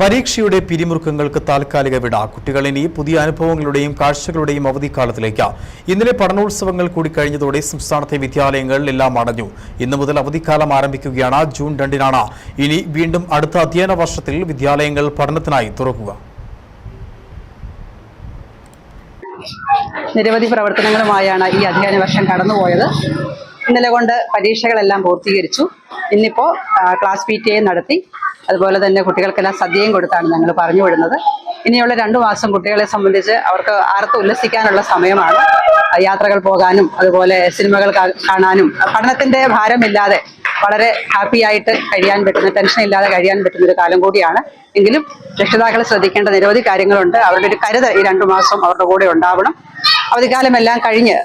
പരീക്ഷയുടെ പിരിമുറുക്കങ്ങൾക്ക് താൽക്കാലിക വിട. കുട്ടികൾ ഇനി പുതിയ അനുഭവങ്ങളുടെയും കാഴ്ചകളുടെയും അവധിക്കാലത്തിലേക്ക്. ഇന്നലെ പഠനോത്സവങ്ങൾ കൂടി കഴിഞ്ഞതോടെ സംസ്ഥാനത്തെ വിദ്യാലയങ്ങൾ എല്ലാം അടഞ്ഞു. ഇന്നു മുതൽ അവധിക്കാലം ആരംഭിക്കുകയാണ്. ജൂൺ രണ്ടിനാണ്. ഇനി വീണ്ടും അടുത്ത അധ്യയന വർഷത്തിൽ വിദ്യാലയങ്ങൾ പഠനത്തിനായി തുറക്കുക. നിരവധി പ്രവർത്തനങ്ങളുമായാണ് ഈ അധ്യയന വർഷം കടന്നുപോയത്. ഇന്നലെ കൊണ്ട് പരീക്ഷകളെല്ലാം പൂർത്തീകരിച്ചു. ഇന്നിപ്പോൾ ക്ലാസ് പി ടി എ നടത്തി. അതുപോലെ തന്നെ കുട്ടികൾക്കെല്ലാം സദ്യയും കൊടുത്താണ് ഞങ്ങൾ പറഞ്ഞു വിടുന്നത്. ഇനിയുള്ള രണ്ടു മാസം കുട്ടികളെ സംബന്ധിച്ച് അവർക്ക് ആർത്ത് ഉല്ലസിക്കാനുള്ള സമയമാണ്. യാത്രകൾ പോകാനും അതുപോലെ സിനിമകൾ കാണാനും പഠനത്തിന്റെ ഭാരമില്ലാതെ വളരെ ഹാപ്പി ആയിട്ട് കഴിയാൻ പറ്റുന്ന ടെൻഷൻ ഇല്ലാതെ കഴിയാൻ പറ്റുന്ന ഒരു കാലം കൂടിയാണ്. എങ്കിലും രക്ഷിതാക്കൾ ശ്രദ്ധിക്കേണ്ട നിരവധി കാര്യങ്ങളുണ്ട്. അവരുടെ ഒരു കരുതൽ ഈ രണ്ടു മാസം അവരുടെ കൂടെ ഉണ്ടാവണം. അവധിക്കാലം എല്ലാം കഴിഞ്ഞ്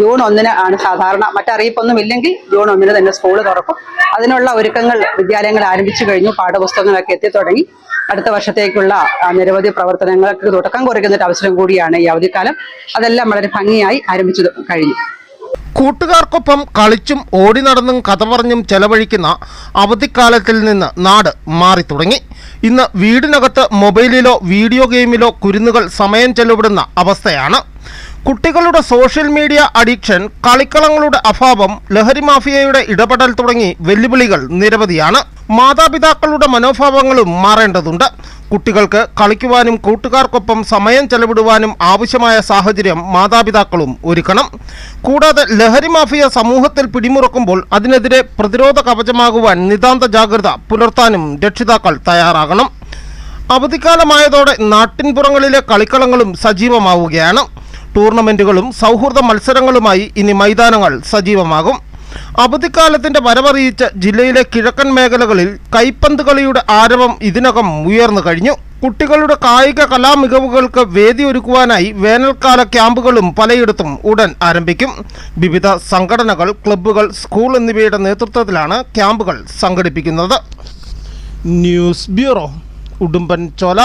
ജൂൺ ഒന്നിന് ആണ് സാധാരണ മറ്ററിയിപ്പൊന്നും ഇല്ലെങ്കിൽ ജൂൺ ഒന്നിന് തന്നെ സ്കൂൾ തുറക്കും. അതിനുള്ള ഒരുക്കങ്ങൾ വിദ്യാലയങ്ങൾ ആരംഭിച്ചു കഴിഞ്ഞു പാഠപുസ്തകങ്ങളൊക്കെ എത്തിത്തുടങ്ങി. അടുത്ത വർഷത്തേക്കുള്ള നിരവധി പ്രവർത്തനങ്ങൾക്ക് തുടക്കം കുറിക്കുന്ന ഒരു അവസരം കൂടിയാണ് ഈ അവധിക്കാലം. അതെല്ലാം വളരെ ഭംഗിയായി ആരംഭിച്ചു കഴിഞ്ഞു. കൂട്ടുകാർക്കൊപ്പം കളിച്ചും ഓടി നടന്നും കഥ പറഞ്ഞും ചെലവഴിക്കുന്ന അവധിക്കാലത്തിൽ നിന്ന് നാട് മാറി തുടങ്ങി ഇന്ന് വീടിനകത്ത് മൊബൈലിലോ വീഡിയോ ഗെയിമിലോ കുരുന്നുകൾ സമയം ചെലവിടുന്ന അവസ്ഥയാണ് കുട്ടികളുടെ സോഷ്യൽ മീഡിയ അഡിക്ഷൻ കളിക്കളങ്ങളുടെ അഭാവം ലഹരി മാഫിയയുടെ ഇടപെടൽ തുടങ്ങി വെല്ലുവിളികൾ നിരവധിയാണ്. മാതാപിതാക്കളുടെ മനോഭാവങ്ങളും മാറേണ്ടതുണ്ട്. കുട്ടികൾക്ക് കളിക്കുവാനും കൂട്ടുകാർക്കൊപ്പം സമയം ചെലവിടുവാനും ആവശ്യമായ സാഹചര്യം മാതാപിതാക്കളും ഒരുക്കണം. കൂടാതെ ലഹരി മാഫിയ സമൂഹത്തിൽ പിടിമുറക്കുമ്പോൾ അതിനെതിരെ പ്രതിരോധ കവചമാകുവാൻ നിതാന്ത ജാഗ്രത പുലർത്താനും രക്ഷിതാക്കൾ തയ്യാറാകണം. അവധിക്കാലമായതോടെ നാട്ടിൻപുറങ്ങളിലെ കളിക്കളങ്ങളും സജീവമാവുകയാണ്. ടൂർണമെന്റുകളും സൗഹൃദ മത്സരങ്ങളുമായി ഇനി മൈതാനങ്ങൾ സജീവമാകും. അവധിക്കാലത്തിന്റെ വരവറിയിച്ച ജില്ലയിലെ കിഴക്കൻ മേഖലകളിൽ കൈപ്പന്ത് കളിയുടെ ആരവം ഇതിനകം ഉയർന്നു കഴിഞ്ഞു. കുട്ടികളുടെ കായിക കലാമികവുകൾക്ക് വേദി ഒരുക്കുവാനായി വേനൽക്കാല ക്യാമ്പുകളും പലയിടത്തും ഉടൻ ആരംഭിക്കും. വിവിധ സംഘടനകൾ ക്ലബ്ബുകൾ സ്കൂൾ എന്നിവയുടെ നേതൃത്വത്തിലാണ് ക്യാമ്പുകൾ സംഘടിപ്പിക്കുന്നത്. News bureau Udumbanchola.